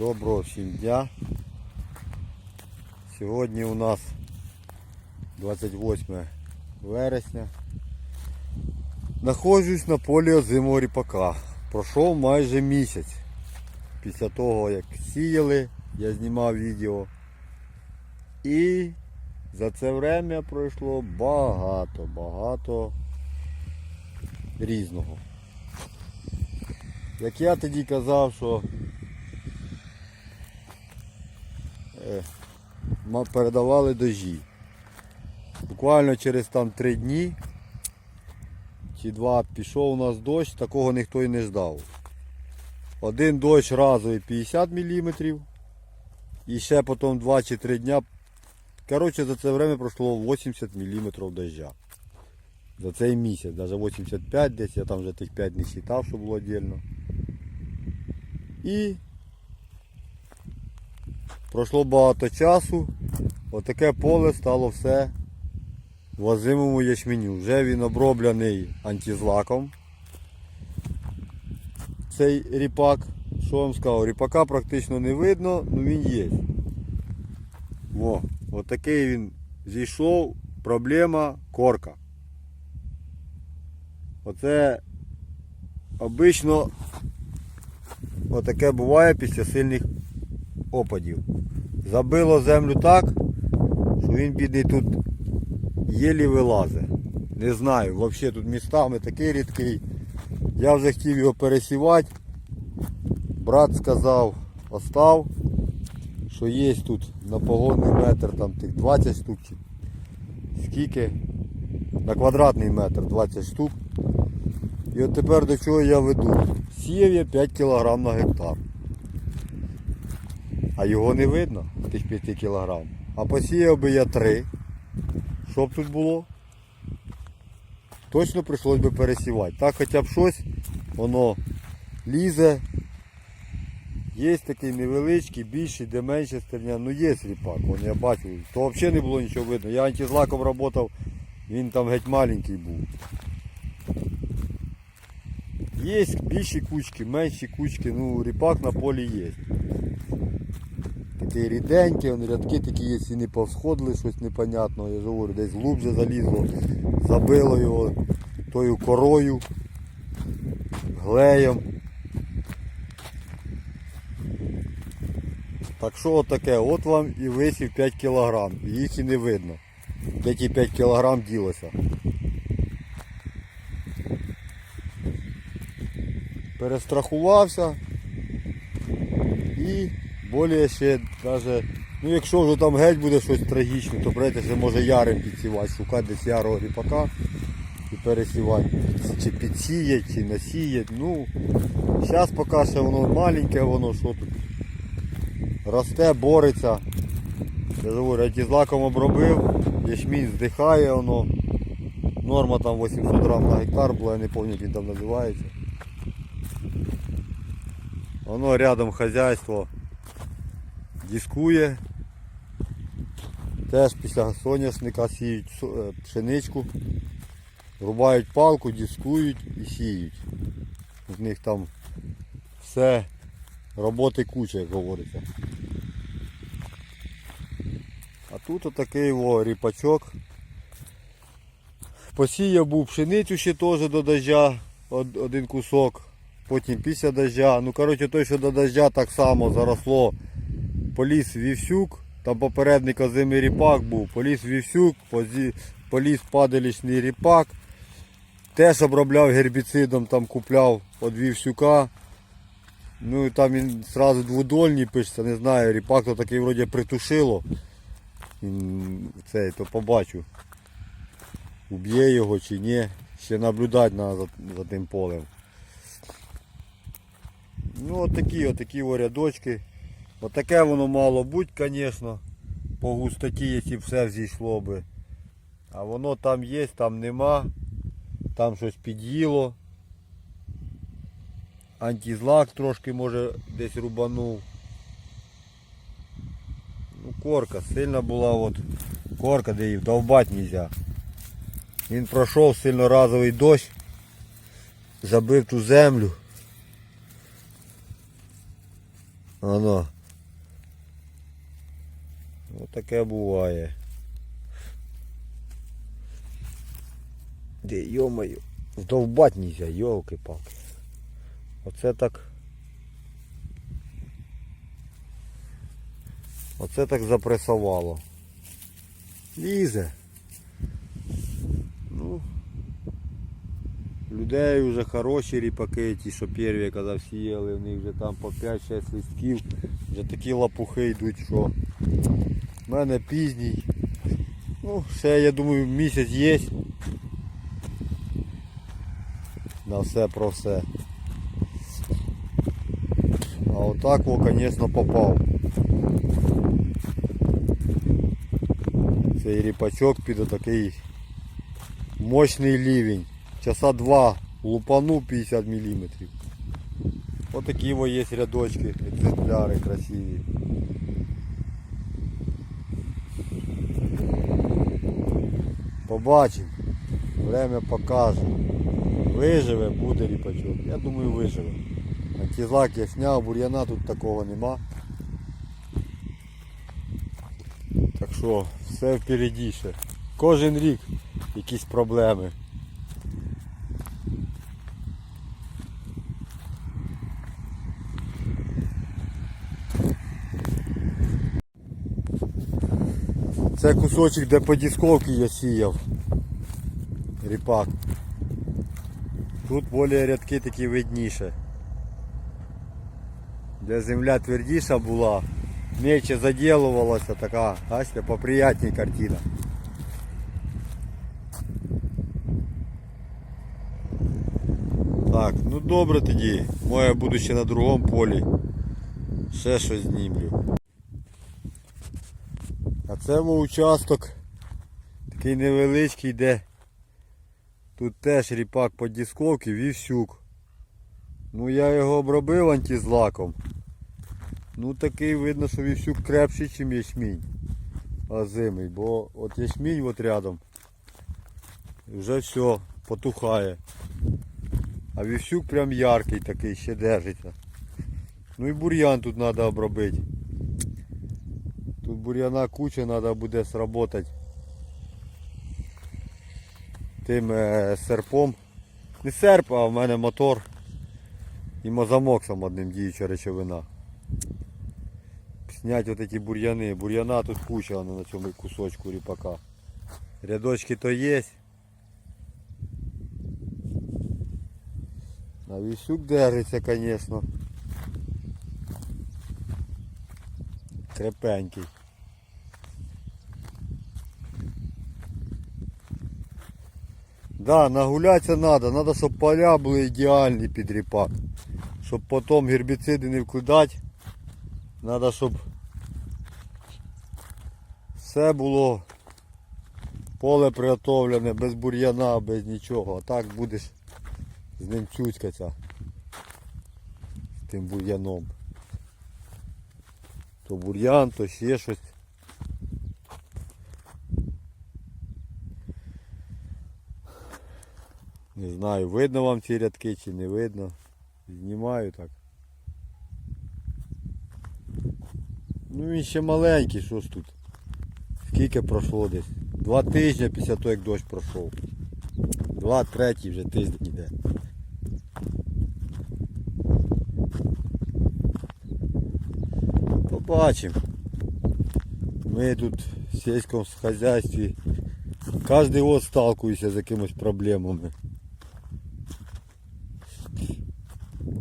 Доброго всім дня. Сьогодні у нас 28 вересня. Находжусь на полі озимого ріпака. Пройшов майже місяць. Після того як сіяли, я знімав відео. І за це время пройшло багато, багато різного. Як я тоді казав, що е, передавали дожі. Буквально через там три дні чи два пішов у нас дощ, такого ніхто і не ждав. Один дощ разовий 50 мм і ще потім 2 чи 3 дня. Коротше, за це время пройшло 80 мм дождя. За цей місяць, навіть 85 десь, я там вже тих 5 не вважав, що було віддільно. І пройшло багато часу. Отаке поле стало все в озимому ячменю. Вже він оброблений антизлаком. Цей ріпак. Що вам сказав? Ріпака практично не видно, але він є. О, отакий він зійшов. Проблема корка. Оце обично отаке буває після сильних опадів. Забило землю так, що він бідний тут єлі вилазить. Не знаю, взагалі тут містами такий рідкий. Я вже хотів його пересівати. Брат сказав, остав, що є тут на погонний метр там тих 20 штук. Скільки? На квадратний метр 20 штук. І от тепер до чого я веду. Сіяв я 5 кг на гектар. А його не видно, тих 5 кг. А посіяв би я 3. Що б тут було? Точно прийшлось би пересівати. Так хоча б щось, воно лізе. Є такий невеличкий, більший, де менше стерня. Ну є вон я бачу. То взагалі не було нічого видно. Я антизлаком працював, він там геть маленький був. Є більші кучки, менші кучки, ну ріпак на полі є. Такий ріденький, он рядки такі є, і не повсходили щось непонятного. Я ж говорю, десь глубже залізло, забило його тою корою, глеєм. Так що отаке, от вам і висів 5 кг. Їх і не видно. Де ті 5 кг ділося. Перестрахувався і більше ще навіть, ну якщо вже там геть буде щось трагічне, то прийдеться може ярим підсівати, шукати десь ярого ріпака і пересівати. Чи підсіять, чи насіять. Ну, зараз поки ще воно маленьке, воно що тут. Росте, бореться. Я говорю, антизлаком обробив, ячмінь здихає воно. Норма там 800 грам на гектар була, я не пам'ятаю, як він там називається. Воно рядом хазяйство дискує. Теж після соняшника сіють е, пшеничку, рубають палку, дискують і сіють. У них там все роботи куча, як говориться. А тут отакий о, ріпачок. Посіяв був пшеницю ще теж до дождя, один кусок. Потім після дождя. Ну коротше той, що до дождя так само заросло. Поліз вівсюк, там попередник озимий ріпак був, поліз вівсюк, поліз падалічний ріпак. Теж обробляв гербіцидом, там купляв від вівсюка. Ну і там він одразу двудольні пишеться, не знаю, ріпак то такий вроді притушило. М, Цей, то побачу. Уб'є його чи ні. Ще наблюдати треба за, за тим полем. Ну отакі, отакі рядочки. Отаке воно мало бути, звісно. По густоті, якщо все зійшло би. А воно там є, там нема. Там щось під'їло. Антизлак трошки може десь рубанув. Корка, сильна була от корка, де її вдовбати нельзя. Він пройшов сильноразовий дощ, забив ту землю. Ано. Отаке буває. Де, йомаю, здовбать нельзя, йолки-палки. Оце так. Оце так запресувало. Лізе. Ну, людей вже хороші ріпаки, ті, що перві, коли сіяли, в них вже там по 5-6 листків, вже такі лапухи йдуть, що в мене пізній. Ну, ще я думаю місяць є. На все про все. А отак, звісно, попав. Цей ріпачок під отакий мощний лівень. Часа два лупану 50 мм. Отакі во є рядочки, екземпляри красиві. Побачимо. Время покаже. Виживе, буде ріпачок. Я думаю виживе. Антизлак я сняв, бур'яна тут такого нема. Так що все впереді ще. Кожен рік якісь проблеми. Це кусочок, де по дисковці я сіяв. Ріпак. Тут більш рядки такі видніше. Де земля твердіша була, менше заділувалася така, бачите, поприятній картина. Так, ну добре тоді. Моє буду ще на другому полі. Ще щось знімлю. А це мій участок такий невеличкий, де тут теж ріпак по дисковці, вівсюк. Ну я його обробив антизлаком. Ну такий видно, що вівсюк крепший, ніж ячмінь. Озимий, бо от ячмінь от рядом. Вже все, потухає. А вівсюк прям яркий такий, ще держиться. Ну і бур'ян тут треба обробити. Тут бур'яна куча, треба буде сработати тим е, серпом. Не серп, а в мене мотор і мозамоксом одним діюча речовина. Снять от ці бур'яни. Бур'яна тут куча воно на цьому кусочку ріпака. Рядочки то є. А вісюк держиться, звісно. Крепенький. Да, нагулятися треба, треба, щоб поля були ідеальні під ріпак. Щоб потім гербіциди не вкидати. Треба, щоб все було поле приготовлене, без бур'яна, без нічого. А так будеш з ним цюцькатися. Тим бур'яном. То бур'ян, то ще щось. Не знаю, видно вам ці рядки чи не видно. Знімаю так. Ну він ще маленький, що ж тут. Скільки пройшло десь? Два тижні після того, як дощ пройшов. Два, третій вже тиждень іде. Побачимо. Ми тут в сільському хазяйстві кожен год сталкується з якимись проблемами.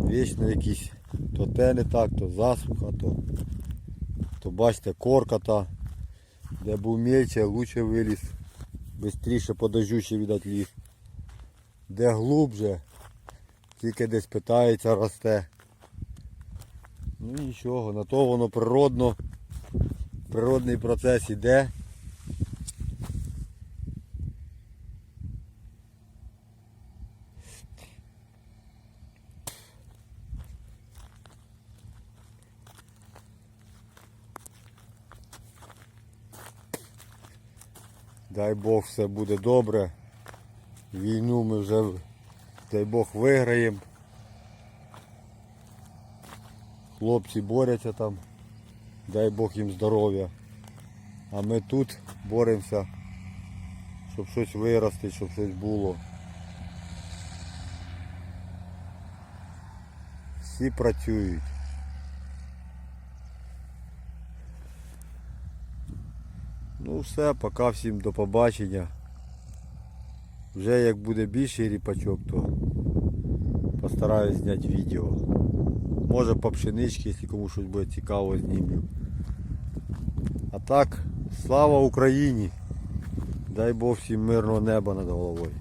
Вічно якісь то те не так, то засуха, то, то бачите корка та, де був мельче, лучше виліз, бистріше по дождю ліс. Де глубже, тільки десь питається, росте. Ну нічого, на то воно природно, природний процес іде. Дай Бог все буде добре. Війну ми вже, дай Бог, виграємо. Хлопці борються там, дай Бог їм здоров'я. А ми тут боремося, щоб щось вирости, щоб щось було. Всі працюють. Ну все, пока всім до побачення. Вже як буде більший ріпачок, то постараюсь зняти відео. Може по пшеничці, якщо комусь щось буде цікаво, знімлю. А так, слава Україні! Дай Бог всім мирного неба над головою.